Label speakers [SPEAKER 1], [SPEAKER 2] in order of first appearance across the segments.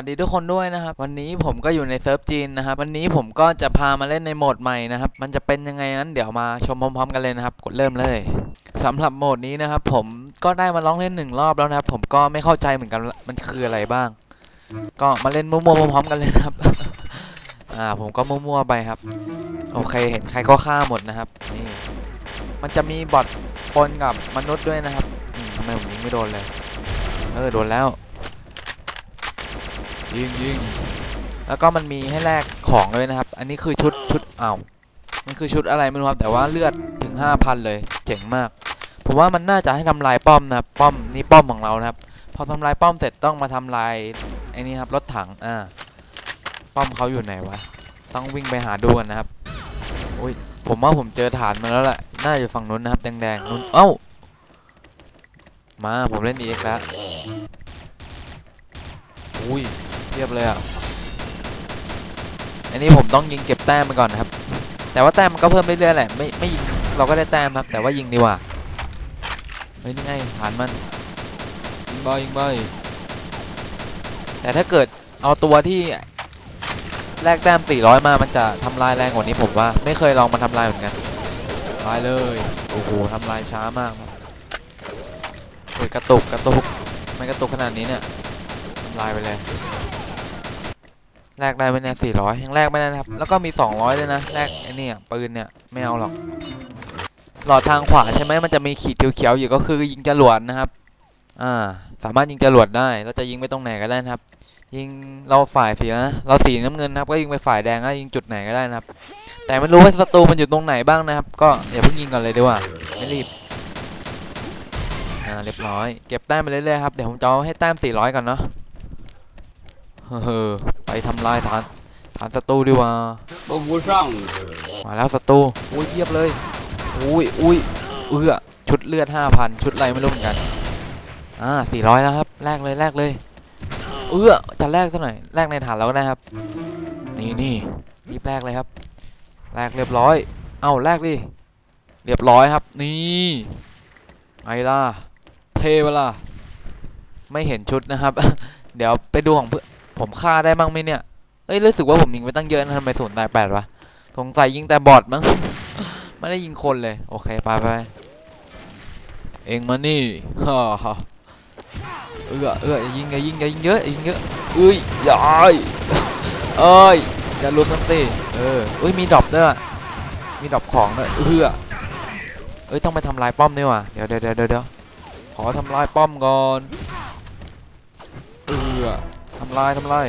[SPEAKER 1] วัสดีทุกคนด้วยนะครับ วันนี้ผมก็อยู่ในเซิร์ฟจีนนะครับ วันนี้ผมก็จะพามาเล่นในโหมดใหม่นะครับ มันจะเป็นยังไงนั้นเดี๋ยวมาชมพร้อมๆกันเลยนะครับ กดเริ่มเลยสำหรับโหมดนี้นะครับ ผมก็ได้มาลองเล่นหนึ่งรอบแล้วนะครับ ผมก็ไม่เข้าใจเหมือนกันมันคืออะไรบ้าง ก็มาเล่นมั่วๆพร้อมๆกันเลยนะครับ อ่าผมก็มั่วๆไปครับ โอเคเห็นใครก็ฆ่าหมดนะครับนี่มันจะมีบอทปนกับมนุษย์ด้วยนะครับทำไมผมยิงไม่โดนเลย เออโดนแล้ว ยิงยิงแล้วก็มันมีให้แลกของเลยนะครับ อันนี้คือชุดชุดอ้าวมันคือชุดอะไรไม่รู้ครับแต่ว่าเลือดถึง 5,000 เลย เจ๋งมากผมว่ามันน่าจะให้ทำลายป้อมนะครับป้อมนี่ป้อมของเรานะครับ พอทำลายป้อมเสร็จต้องมาทำลายไอ้นี่ครับรถถังอ่าป้อมเขาอยู่ไหนวะต้องวิ่งไปหาดูกันนะครับอุ้ยผมว่าผมเจอฐานมาแล้วแหละน่าจะฝั่งนู้นนะครับแดงๆนู้นเอ้ามาผมเล่น EX แล้วอุ้ย เทียบเลยอะ อันนี้ผมต้องยิงเก็บแต้มไปก่อนนะครับ แต่ว่าแต้มมันก็เพิ่มเรื่อยๆแหละ ไม่ไม่ยิงเราก็ได้แต้มครับ แต่ว่ายิงดีกว่า เฮ้ยนี่ไงฐานมัน ยิงบอยยิงบอยแต่ถ้าเกิดเอาตัวที่แลกแต้ม 400 มา มันจะทำลายแรงกว่านี้ผมว่า ไม่เคยลองมาทำลายเหมือนกันทำลายเลย โอ้โหทำลายช้ามากครับโอ้ยกระตุกกระตุกไม่กระตุกขนาดนี้เนี่ยทำลายไปเลย แลกได้ไหมเนี่ยสี่ร้อยยังแลกไม่ได้นะครับ แล้วก็มีสองร้อยด้วยนะแลกไอ้นี่ปืนเนี่ยไม่เอาหรอก หลอดทางขวาใช่ไหมมันจะมีขีดเขียวๆอยู่ก็คือยิงจรวดนะครับอ่าสามารถยิงจรวดได้เราจะยิงไปตรงไหนก็ได้นะครับ ยิงเราฝ่ายสีนะเราสีน้ำเงินนะครับ ก็ยิงไปฝ่ายแดงก็ยิงจุดไหนก็ได้นะครับ แต่ไม่รู้ว่าศัตรูมันอยู่ตรงไหนบ้างนะครับ ก็อย่าเพิ่งยิงก่อนเลยดีกว่าไม่รีบอ่าเรียบร้อย เก็บแต้มไปเรื่อยๆครับเดี๋ยวผมจะให้แต้ม400ก่อนเนาะ เฮ้อไปทำลายฐานฐานศัตรูดีกว่า
[SPEAKER 2] บบูช่อง
[SPEAKER 1] มาแล้วศัตรูอุ้ยเทียบเลยอุ้ยอุ้ยเอือชุดเลือดห้าพันชุดอะไรไม่รู้เหมือนกันอ่าสี่ร้อยแล้วครับแลกเลยแลกเลยเอือจะแลกซะหน่อยแลกในฐานเราก็ได้ครับ นี่นี่รีบแลกเลยครับแลกเรียบร้อย เอาแลกดิเรียบร้อยครับ นี่ไอ้ล่าเทเวลาไม่เห็นชุดนะครับ เดี๋ยวไปดูของเพื่อ ผมฆ่าได้มั้งไหมเนี่ย เอ้ยรู้สึกว่าผมยิงไปตั้งเยอะนะทำไมศูนย์ตายแปดวะสงสัยยิงแต่บอทมั้ง ไม่ได้ยิงคนเลย โอเคไปไปเองมานี่ฮ่าฮ่าเออเออยิงอย่ายิงอย่ายิงเยอะยิงเยอะเอ้ยอย่าเอ้ยเอ้ยอย่ารวมกันสิเออเอ้ยมีดรอปด้วยมีดรอปของด้วยเอื้อเอ้ยต้องไปทำลายป้อมด้วยว่ะเดี๋ยวเดี๋ยวเดี๋ยวเดี๋ยวขอทำลายป้อมก่อนเอื้อำลายทำลาย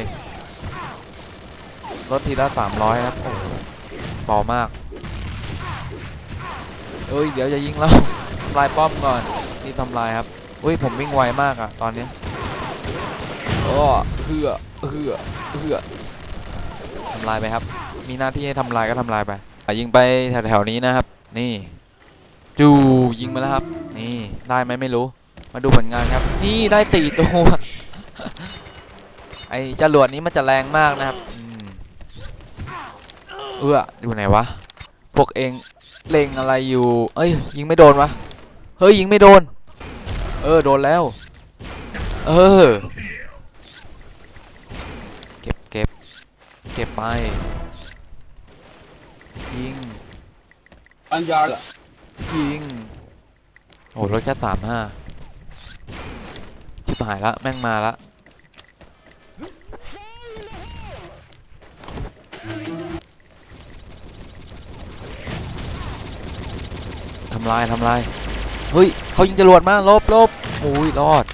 [SPEAKER 1] ลดทีละสามร้อยครับโอ้โหเบามาก เอ้ย เดี๋ยวจะยิงแล้วทำลายป้อมก่อน นี่ทำลายครับ อุ้ย ผมวิ่งไวมากอะตอนนี้โอ้เฮือเฮือเฮือทำลายไปครับ มีหน้าที่ให้ทำลายก็ทำลายไปยิงไปแถวๆนี้นะครับ นี่จูยิงมาแล้วครับ นี่ได้ไหมไม่รู้ มาดูผลงานครับ นี่ได้สี่ตัว ไอจรวดนี้มันจะแรงมากนะครับเอออยู่ไหนวะพวกเองเล็งอะไรอยู่ เอ้ยยิงไม่โดนวะเฮ้ยยิงไม่โดน เออโดนแล้ว เออ เก็บเก็บเก็บไปยิง
[SPEAKER 2] อันยา
[SPEAKER 1] ยิงโอ้รถแค่สามห้าชิบหายละแม่งมาละำลายทำลายเฮ้ยเขายิงจรวดมาลบลบอุ้ยรอด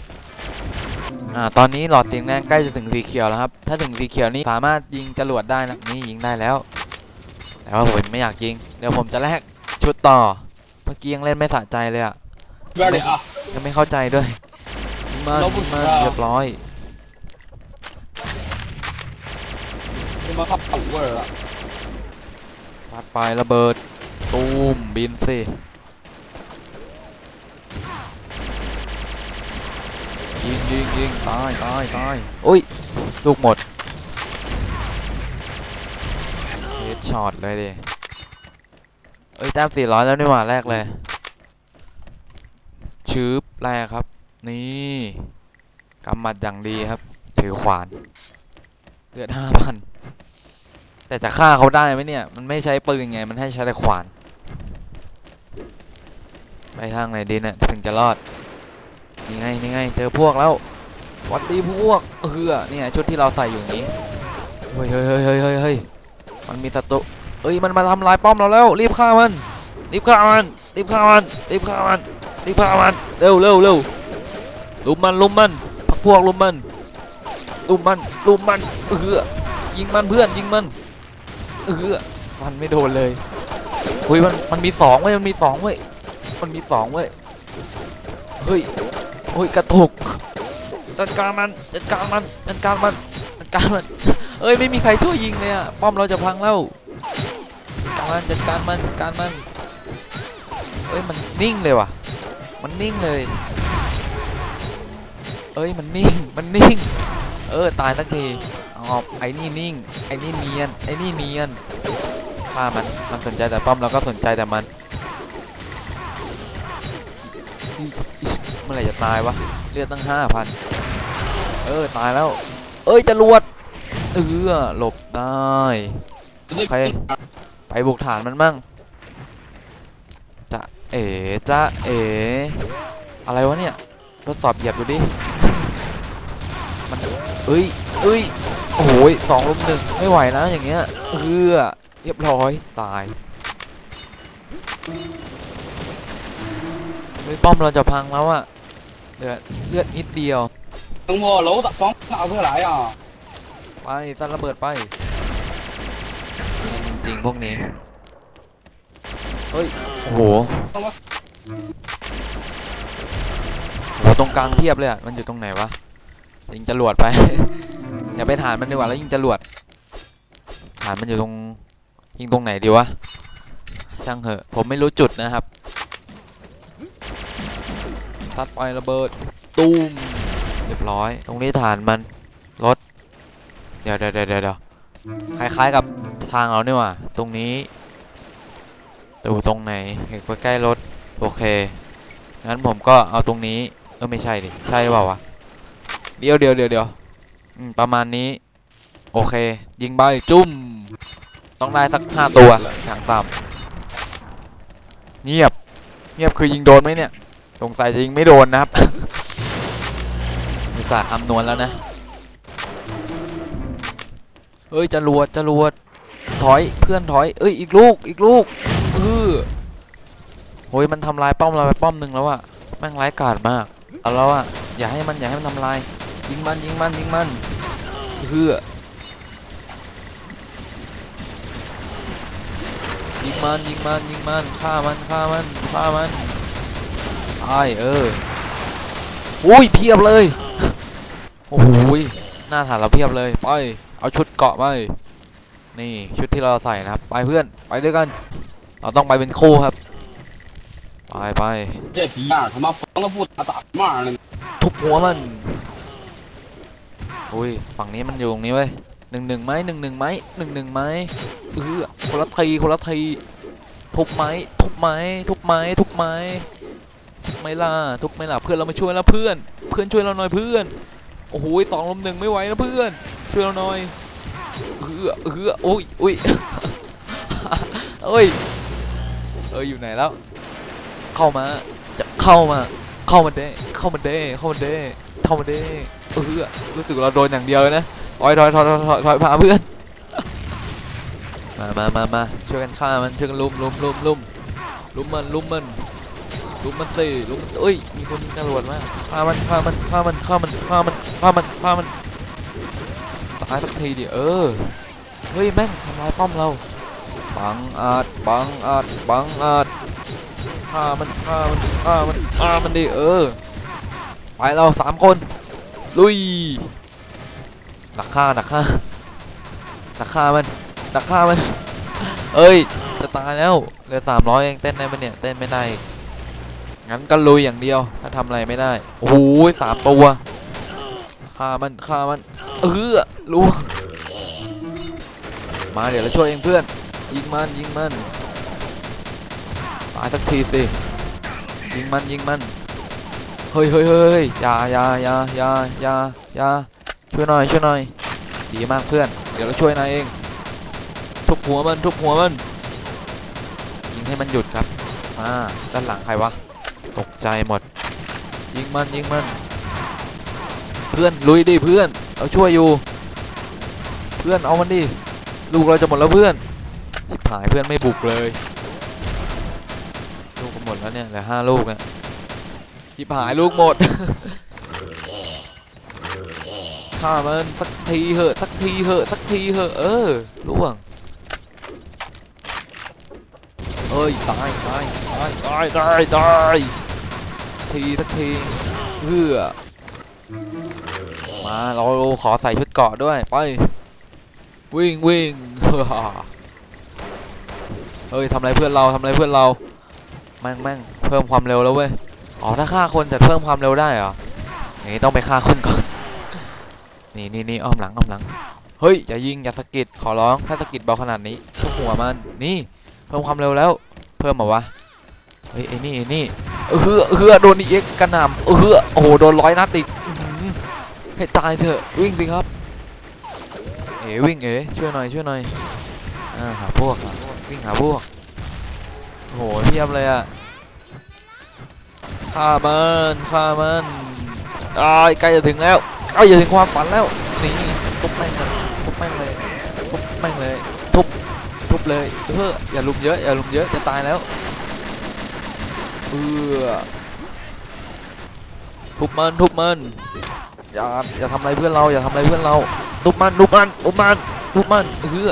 [SPEAKER 1] อ่าตอนนี้หลอดสีแดงใกล้จะถึงสีเขียวแล้วครับ ถ้าถึงสีเขียวนี้สามารถยิงจรวดได้นะนี่ยิงได้แล้ว แต่ว่าผมไม่อยากยิง เดี๋ยวผมจะแลกชุดต่อเมื่อกี้ยังเล่นไม่สะใจเลยอะยังไม่เข้าใจด้วยมามาเรียบร้อย
[SPEAKER 2] มาขับตัวอะ
[SPEAKER 1] ฟาดไประเบิดตูมบินสิ ยิงยิงยิงตายตายตายอุ้ย ลูกหมดเฮดช็อตเลยดิเอ้ยแต้ม400แล้วนี่หว่าแรกเลย ชืบแรกครับ นี่กำมัดอย่างดีครับ ถือขวานเลือดห้าพันแต่จะฆ่าเขาได้ไหมเนี่ย มันไม่ใช้ปืนไง มันให้ใช้แต่ขวาน ไปทางไหนดีเนี่ยถึงจะรอด นี่ไงนี่ไงเจอพวกแล้ววัดดีพวกเออเนี่ยชุดที่เราใส่อยู่นี้เฮ้ยเฮ้ยเฮ้ยเฮ้ยเฮ้ยมันมีศัตรูเอ้ยมันมาทำลายป้อมเราแล้วรีบฆ่ามันรีบฆ่ามันรีบฆ่ามันรีบฆ่ามันรีบฆ่ามันเร็วเร็วเร็วลุมมันลุมมันพักพวกลุมมันลุมมันลุมมันเออยิงมันเพื่อนยิงมันเออมันไม่โดนเลยเฮ้ยมันมันมีสองเว้ยมันมีสองเว้ยมันมีสองเว้ยเฮ้ย เฮ้ยกระตุกจัดการมันจัดการมันจัดการมันจัดการมันเอ้ยไม่มีใครช่วยยิงเลยอะป้อมเราจะพังแล้วจัดการมันจัดการมันจัดการมันเอ้ยมันนิ่งเลยว่ะ มันนิ่งเลยเอ้ยมันนิ่งมันนิ่ง เออตายสักทีเอไอ้นี่นิ่งไอ้นี่เนียนไอ้นี่เนียนฆ่ามันมันสนใจแต่ป้อมเราก็สนใจแต่มัน เมื่อไหร่จะตายวะเลือดตั้งห้าพันเออตายแล้ว เอ้ยจรวดเออหลบได้
[SPEAKER 2] 直接
[SPEAKER 1] โอเคไปบุกฐานมันมั่งจะเอ๋จะเอ๋อะไรวะเนี่ยทดสอบเหยียบดูดิมันเอ้ยเอ้ยโอ้โหยสองลุมหนึ่งไม่ไหวนะอย่างเงี้ยเออเรียบร้อยตายเฮ้ยป้อมเราจะพังแล้วอะ เลือดเลือดนิดเดียว
[SPEAKER 2] ต้องมัวโลตักฟ้องเอาเพื่อหลายอะ
[SPEAKER 1] ไปซันระเบิดไป จริงพวกนี้ เฮ้ย โอ้โหโหตรงกลางเพียบเลยอะ มันอยู่ตรงไหนวะยิงจรวดไป อย่าไปฐานมันดีกว่าแล้วยิงจรวดฐานมันอยู่ตรงยิงตรงไหนดีวะช่างเหอะ ผมไม่รู้จุดนะครับ ทัดไประเบิดตูมเรียบร้อย ตรงนี้ฐานมันรถเดี๋ยวเดี๋ยวเดี๋ยวเดี๋ยวคล้าย ๆ กับทางเราเนี่ยว่ะตรงนี้อยู่ตรงไหนเห็นใกล้ๆรถโอเคงั้นผมก็เอาตรงนี้เออไม่ใช่ดิใช่หรือเปล่าวะเดี๋ยวเดี๋ยวเดี๋ยวเดี๋ยวประมาณนี้ โอเค ยิงใบจุ้ม ต้องได้สักห้าตัวอย่างต่ำเงียบ เงียบคือยิงโดนไหมเนี่ย สงสัยจะยิงไม่โดนนะครับอุตส่าห์คำนวณแล้วนะ เอ้ยจรวดจรวดถอยเพื่อนถอย เอ้ยอีกลูกอีกลูกเออโอ้ยมันทำลายป้อมเราไปป้อมหนึ่งแล้วอะแม่งร้ายกาจมากเอาแล้วอะอย่าให้มันอย่าให้มันทำลายยิงมันยิงมันยิงมันเพื่อยิงมันยิงมันยิงมันฆ่ามันฆ่ามันฆ่ามัน ใช่เอออุ้ยเพียบเลย โอ้โหหน้าฐานเราเพียบเลยไปเอาชุดเกาะไปนี่ชุดที่เราใส่นะครับ ไปเพื่อนไปด้วยกัน เราต้องไปเป็นคู่ครับ ไปไป
[SPEAKER 2] เจ็บปีทำไมฟังแล้พูดตาหมาเลย
[SPEAKER 1] ทุบหัวมันอุ้ยฝั่งนี้มันอยู่ตรงนี้เว้ยหนึ่งหนึ่งไหมหนึ่งหนึ่งไหมหนึ่งหนึ่งไหมเออคนละทีคนละทีทุบไหมทุบไหมทุบไหมทุบไหม ทุบไหมล่ะทุบไหมล่ะเพื่อนเรามาช่วยแล้วเพื่อน เพื่อนช่วยเราหน่อยเพื่อน โอ้โหสองลมหนึ่งไม่ไหวนะเพื่อน ช่วยเราหน่อยเออเออโอ้ยอุ้ยเอ้ยเอ้ยอยู่ไหนแล้ว เข้ามาจะเข้ามาเข้ามาเด้เข้ามาเด้เข้ามาเด้เข้ามาเด้เออรู้สึกเราโดนอย่างเดียวเลยนะอยถอยถอยถอยถอยถอยพาเพื่อนมามามามาช่วยกันฆ่ามันช่วยกันลุมลุมลุมลุมลุมมันลุมมัน ลุมมันสิลุมมันเอ้ย มีคนยิงจรวดมาฆ่ามันฆ่ามันฆ่ามันฆ่ามันฆ่ามันฆ่ามันฆ่ามันตายสักทีดิเออ เฮ้ยแม่งทำลายป้อมเราบังอาจบังอาจบังอาจฆ่ามันฆ่ามันฆ่ามันฆ่ามันดิเออ ไปเราสามคน ลุยหนักฆ่าหนักฆ่าหนักฆ่ามันหนักฆ่ามัน เอ้ย จะตายแล้วเหลือสามร้อยเองเต้นได้ไหมเนี่ย เต้นไม่ได้ งั้นก็ลุยอย่างเดียว ถ้าทำอะไรไม่ได้ โอ้โหสามตัวฆ่ามันฆ่ามัน เออล่วงมาเดี๋ยวเราช่วยเองเพื่อน ยิงมันยิงมันตายสักทีสิ ยิงมันยิงมัน เฮ้ยเฮ้ยเฮ้ยเฮ้ยอย่าอย่าอย่าอย่าอย่าอย่าช่วยหน่อยช่วยหน่อย ดีมากเพื่อน เดี๋ยวเราช่วยนายเอง ทุบหัวมันทุบหัวมัน ยิงให้มันหยุดครับ อ่า ด้านหลังใครวะ ตกใจหมด ยิงมันยิงมัน เพื่อนลุยดิเพื่อนเราช่วยอยู่ เพื่อนเอามันดิลูกเราจะหมดแล้วเพื่อนชิบหายเพื่อนไม่บุกเลย ลูกก็หมดแล้วเนี่ยเหลือห้าลูกเนี่ยชิบหายลูกหมดฆ่ามันสักทีเหอะสักทีเหอะสักทีเหอะเออล่วงเอ้ยตายตายตายตายตายตาย ทีสักทีเพื่อมาเราขอใส่ชุดเกาะด้วยไปวิ่งวิ่งเฮ้อเฮ้ยทำอะไรเพื่อนเราทำอะไรเพื่อนเราแม่งแม่งเพิ่มความเร็วแล้วเว้ยอ๋อถ้าฆ่าคนจะเพิ่มความเร็วได้เหรอนี้ต้องไปฆ่าคนก่อนนี่นี่นี่อ้อมหลังอ้อมหลังเฮ้ยอย่ายิงอย่าสะกิดขอร้องถ้าสะกิดเบาขนาดนี้ทุกหัวมันนี่เพิ่มความเร็วแล้ว เพิ่มมาวะเฮ้ยไอ้นี่ไอ้นี่ เออเฮือเฮือโดนอีเอ็กกระหน่ำเออเฮือโอ้โหโดนร้อยนัดอีกให้ตายเถอะวิ่งสิครับ เอ๋วิ่งเอ๋ช่วยหน่อยช่วยหน่อยอ่าหาพวกหาพวกวิ่งหาพวกโอ้โหเพียบเลยอะฆ่ามันฆ่ามันอ้ายใกล้จะถึงแล้วเอาอย่าถึงความฝันแล้วนี่ทุบแม่งเลยทุบแม่งเลยทุบแม่งเลยทุบทุบเลยเอออย่าลุมเยอะอย่าลุมเยอะจะตายแล้ว ออทุบมันทุบมันอย่าอย่าทำอะไรเพื่อนเราอย่าทำอะไรเพื่อนเราทุบมันทุบมันทุบมันทุบมันเออ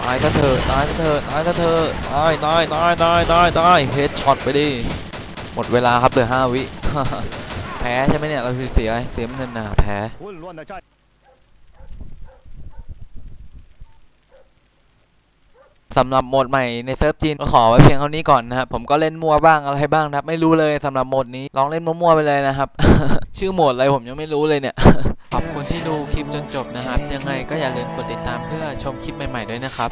[SPEAKER 1] ตายซะเถอะตายซะเถอะตายซะเถอะตายตายตายตายตายตายเฮดช็อตไปดิหมดเวลาครับเหลือห้าวิแพ้ใช่ไหมเนี่ยเราคือเสียเสียเงินนะแพ้ สำหรับโหมดใหม่ในเซิร์ฟจีนก็ขอไว้เพียงเท่านี้ก่อนนะครับผมก็เล่นมัวบ้างอะไรบ้างนะครับไม่รู้เลยสำหรับโหมดนี้ลองเล่นมั่วๆไปเลยนะครับ ชื่อโหมดอะไรผมยังไม่รู้เลยเนี่ยขอบคุณที่ดูคลิปจนจบนะครับ ยังไงก็อย่าลืมกดติดตามเพื่อชมคลิปใหม่ๆด้วยนะครับ